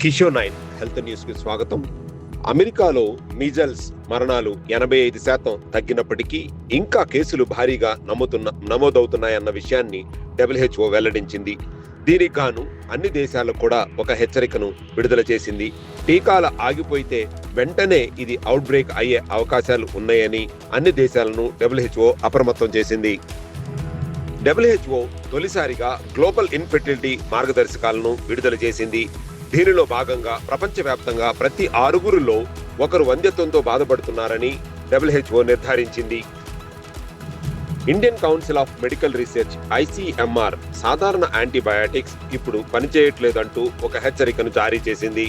కిషో nine health న్యూస్కి స్వాగతం. అమెరికాలో మీజల్స్ మరణాలు ఎనభై ఐదు శాతం తగ్గినప్పటికీ ఇంకా కేసులు భారీగా నమ్ముతున్న నమోదవుతున్నాయన్న విషయాన్ని డబ్ల్యూహెచ్ఓ వెల్లడించింది. దీనికి గాను అన్ని దేశాలకు కూడా ఒక హెచ్చరికను విడుదల చేసింది. టీకాల ఆగిపోయితే వెంటనే ఇది అవుట్ బ్రేక్ అయ్యే అవకాశాలు ఉన్నాయని అన్ని దేశాలను డబ్ల్యూహెచ్ఓ అప్రమత్తం చేసింది. డబ్ల్యూహెచ్ఓ తొలిసారిగా గ్లోబల్ ఇన్ఫెర్టిలిటీ మార్గదర్శకాలను విడుదల చేసింది. దీనిలో భాగంగా ప్రపంచవ్యాప్తంగా ప్రతి ఆరుగురిలో ఒకరు వంద్యత్వంతో బాధపడుతున్నారని WHO నిర్ధారించింది. Indian council of medical research ICMR సాధారణ యాంటీబయాటిక్స్ ఇప్పుడు పనిచేయట్లేదంటూ ఒక హెచ్చరికను జారీ చేసింది.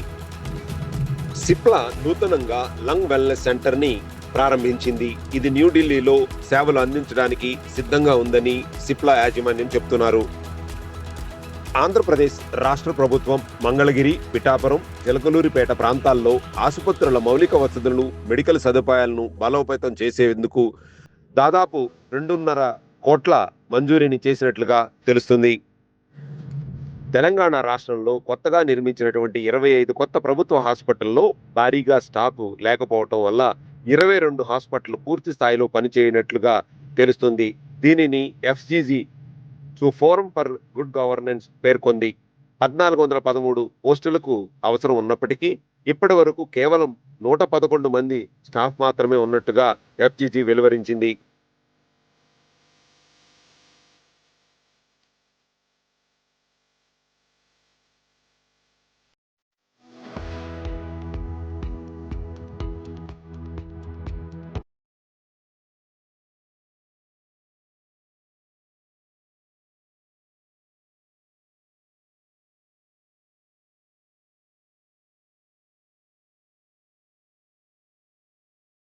సిప్లా నూతనంగా లంగ్ వెల్నెస్ సెంటర్ని ప్రారంభించింది. ఇది న్యూఢిల్లీలో సేవలు అందించడానికి సిద్ధంగా ఉందని సిప్లా యాజమాన్యం చెప్తున్నారు. ఆంధ్రప్రదేశ్ రాష్ట్ర ప్రభుత్వం మంగళగిరి పిఠాపురం చిలకలూరిపేట ప్రాంతాల్లో ఆసుపత్రుల మౌలిక వసతులను మెడికల్ సదుపాయాలను బలోపేతం చేసేందుకు దాదాపు రెండున్నర కోట్ల మంజూరీని చేసినట్లుగా తెలుస్తుంది. తెలంగాణ రాష్ట్రంలో కొత్తగా నిర్మించినటువంటి ఇరవై ఐదు కొత్త ప్రభుత్వ హాస్పిటల్లో భారీగా స్టాకు లేకపోవటం వల్ల ఇరవై రెండు హాస్పిటల్ పూర్తి స్థాయిలో పనిచేయనట్లుగా తెలుస్తుంది. దీనిని FGG so forum for good governance పేర్కొంది. పద్నాలుగు వందల పదమూడు పోస్టులకు అవసరం ఉన్నప్పటికీ ఇప్పటి వరకు కేవలం నూట పదకొండు మంది స్టాఫ్ మాత్రమే ఉన్నట్టుగా ఎఫ్జిజి వెలువరించింది.